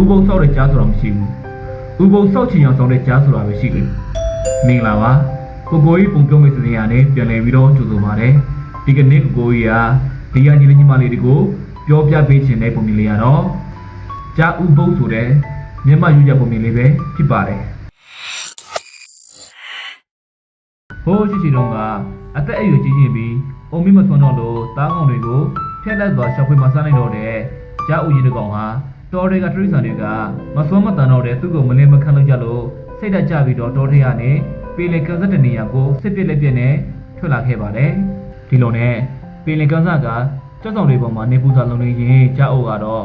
ဥပုပ်ဆောက်တဲ့ကြားဆိုတာမရှိဘူးဥပုပ်ဆောက်ချင်အောင်ဆောက်တဲ့ကြားဆိုတာပဲရှိတယ်မင်္ဂလာပါကိုကိုကြီးပုံပြုံးမိတ်စနေရနဲ့ပြန်လည်ပြီးတော့ကြိုဆိုပါတယ်ဒီကနေ့ကိုကိုကြီးကဒီရညီလေးညီမလေးတွေကိုပြောပြပေးခြင်းတဲ့ပုံမြင်လေးရတော့ကြားဥပုပ်ဆိုတဲ့မြန်မာယူရပုံမြင်လေးပဲဖြစ်ပါတယ်ဟိုးရှိရှိတုန်းကအသက်အရွယ်ကြီးရင်ပြီးအုံမိမဆွမ်းတော့လို့တားကောင်တွေကိုဖျက်လက်စွာရှောက်ခွေမှာစားလိုက်တော့တဲ့ကြားဦးကြီးတစ်ကောင်ဟာ တော်တွေကထရိဆန်တွေကမဆွမ်းမတန်တော့တဲ့သူ့ကိုမလင်းမခန့်လို့ကြလို့စိတ်ဓာတ်ကျပြီးတော့တော်ထရကနေပေလေကန်ဆက်တဲ့နေရာကိုစစ်ပစ်လက်ပြက်နဲ့ထွက်လာခဲ့ပါတယ်ဒီလိုနဲ့ပေလေကန်ဆက်ကကြောက်ဆောင်တွေပေါ်မှာနေပူစာလုံးနေရင်ကြားဦးကတော့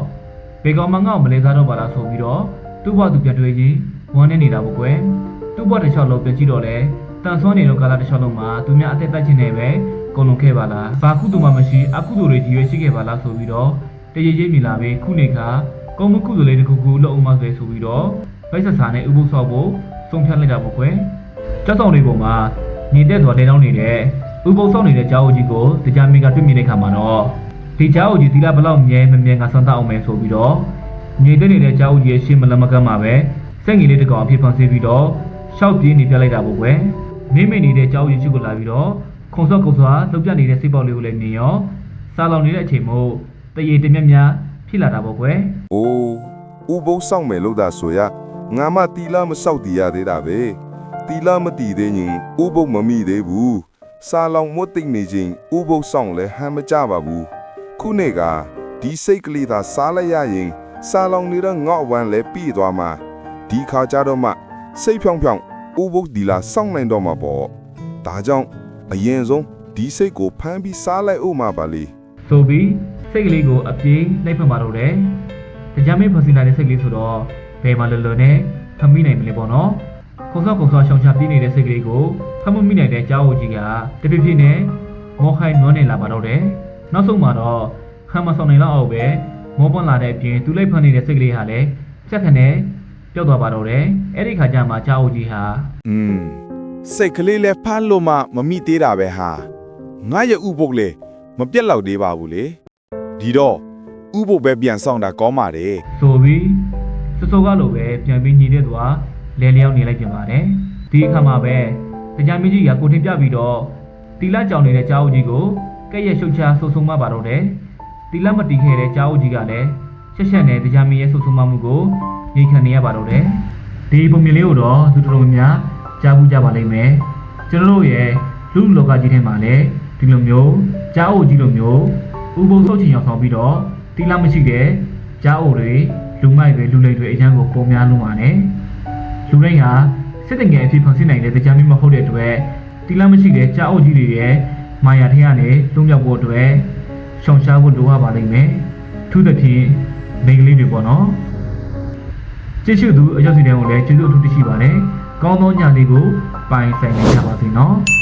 ဘေကောင်မငေါ့မလဲစားတော့ပါလားဆိုပြီးတော့သူ့ဘသူပြန်တွေ့ရင်ဝမ်းနေနေတာပေါ့ကွယ်သူ့ဘတစ်ချောက်လုံးပြန်ကြည့်တော့လဲတန်ဆွမ်းနေတော့ကာလာတစ်လျှောက်လုံးမှာသူများအသက်သက်ချင်းနေပဲကုန်လုံးခဲ့ပါလား။ဘာကုသိုလ်မှမရှိအကုသိုလ်တွေကြီးရွေးရှိခဲ့ပါလားဆိုပြီးတော့တရေကြီးမြင်လာပြီးခုနေခါ ကုံမကုသိုလ်လေးတစ်ခုခုလုပ်အောင်မဆွဲဆိုပြီးတော့ဗိုက်ဆက်စာနဲ့ဥပုသ်ဆောက်ဖို့ဆုံးဖြတ်လိုက်တာပေါ့ကွယ်။ကျောက်ဆောင်တွေပေါ်မှာညီတဲ့စွာတဲတောင်းနေတဲ့ဥပုသ်ဆောက်နေတဲ့ကျောင်းကြီးကိုတရားမင်းကတွေ့မြင်တဲ့ခါမှာတော့ဒီကျောင်းကြီးဒီလားဘလောက်မြဲမမြဲငါစမ်းသပ်အောင်မယ်ဆိုပြီးတော့ညီတဲ့နေတဲ့ကျောင်းကြီးရဲ့ရှေ့မလမကမ်းမှာပဲစက်ငီလေးတစ်ကောင်အဖြစ်ဖန်ဆင်းပြီးတော့ရှောက်ပြေးနေပြလိုက်တာပေါ့ကွယ်။မိမိနေတဲ့ကြောက်ရွံ့ရှိကိုလာပြီးတော့ခုံစော့ကုံစွာလှုပ်ပြနေတဲ့စိတ်ပေါက်လေးကိုလည်းမြင်ရောစားလောင်နေတဲ့အချိန်မို့တရေတမျက်မျက်ဖြစ်လာတာပေါ့ကွယ်။အိုး ဥပုပ်ဆောင်မယ်လို့သာဆိုရငါမတီလာမဆောက်တည်ရသေးတာပဲ။တီလာမတည်သေးရင်ဥပုပ်မမိသေးဘူး။စာလောင်မွတ်တိတ်နေခြင်းဥပုပ်ဆောင်လဲဟမ်းမကြပါဘူး။ခုနေကဒီစိတ်ကလေးသာစားလိုက်ရရင်စာလောင်နေတဲ့ငေါ့ဝမ်းလဲပြီးသွားမှာဒီခါကြတော့မှစိတ်ဖြောင်းဖြောင်းဥပုပ်ဒီလာစောင့်နိုင်တော့မှာပေါ့။ဒါကြောင့်အရင်ဆုံးဒီစိတ်ကိုဖမ်းပြီးစားလိုက်ဦးမှာပါလေ။ဆိုပြီးစိတ်ကလေးကိုအပြေးနှိပ်ဖက်มาတော့တယ် တရားမင်းဖန်စီလာတဲ့စိတ်ကလေးဆိုတော့ဘယ်မှာလွယ်လွယ်နဲ့ဖမ်းမိနိုင်မလဲပေါ့နော်ခုံစော့ခုံစော့ရှောင်ချပြေးနေတဲ့စိတ်ကလေးကိုဖမ်းမမိနိုင်တဲ့ကြောက်ဦးကြီးကတပြည့်ပြည့်နဲ့မောခိုင်နွမ်းနေလာပါတော့တယ်နောက်ဆုံးမှာတော့ခမ်းမဆောင်နိုင်တော့အောင်ပဲမောပွန်လာတဲ့အပြင်သူ့လိုက်ဖမ်းနေတဲ့စိတ်ကလေးဟာလည်းဖြတ်ခနဲ့ပျောက်သွားပါတော့တယ်အဲ့ဒီခါကျမှကြောက်ဦးကြီးဟာอืมစိတ်ကလေးလဲဖမ်းလို့မှမမိသေးတာပဲဟာငါရဲ့ဥပုပ်လေမပြက်တော့သေးပါဘူးလေဒီတော့ ဥပုပ်ပဲပြန်ဆောင်တာကောင်းပါတယ်ဆိုပြီးစစောကလိုပဲပြန်ပြီးညီတဲ့သူဟာလဲလျောင်းနေလိုက်ပြန်ပါတယ်ဒီအခါမှာပဲတရားမင်းကြီးကကိုထင်ပြပြီးတော့တီလာကြောင်နေတဲ့ကြားဦးကြီးကိုကဲ့ရဲ့ရှုပ်ချဆုပ်ဆုံးမပါတော့တယ်တီလာမတီခဲ့တဲ့ကြားဦးကြီးကလည်းချက်ချက်နဲ့တရားမင်းရဲ့ဆုပ်ဆုံးမမှုကိုညှိခံနေရပါတော့တယ်ဒီပုံမြင်လေးကိုတော့သူတော်တော်များများကြားဘူးကြပါလိမ့်မယ်ကျွန်တော်တို့ရဲ့လူလောကကြီးထဲမှာလည်းဒီလိုမျိုးကြားဦးကြီးလိုမျိုးဥပုံဆုပ်ချင်အောင်ဆောင်ပြီးတော့ တီလာမရှိတဲ့ကြားဦးတွေလူမိုက်တွေလူလိတ်တွေအရန်ကိုပုံများလုံးပါနဲ့လူတိုင်းဟာစစ်တငယ်အဖြစ်ဖန်ဆင်းနိုင်တဲ့တရားမင်းမဟုတ်တဲ့အတွက်တီလာမရှိတဲ့ကြားဦးကြီးတွေရဲ့မာယာထဲကနေတွန်းပြောက်ဖို့အတွက်ရှောင်ရှားဖို့လိုအပ်ပါလိမ့်မယ်ထူးသဖြင့်မိန်းကလေးတွေပေါ့နော်ကျေးဇူးသူအရောက်စီတဲ့ကိုလည်းကျေးဇူးအထူးတင်ရှိပါတယ်။ကောင်းသောညလေးကိုပိုင်ဆိုင်နေကြပါစေနော်။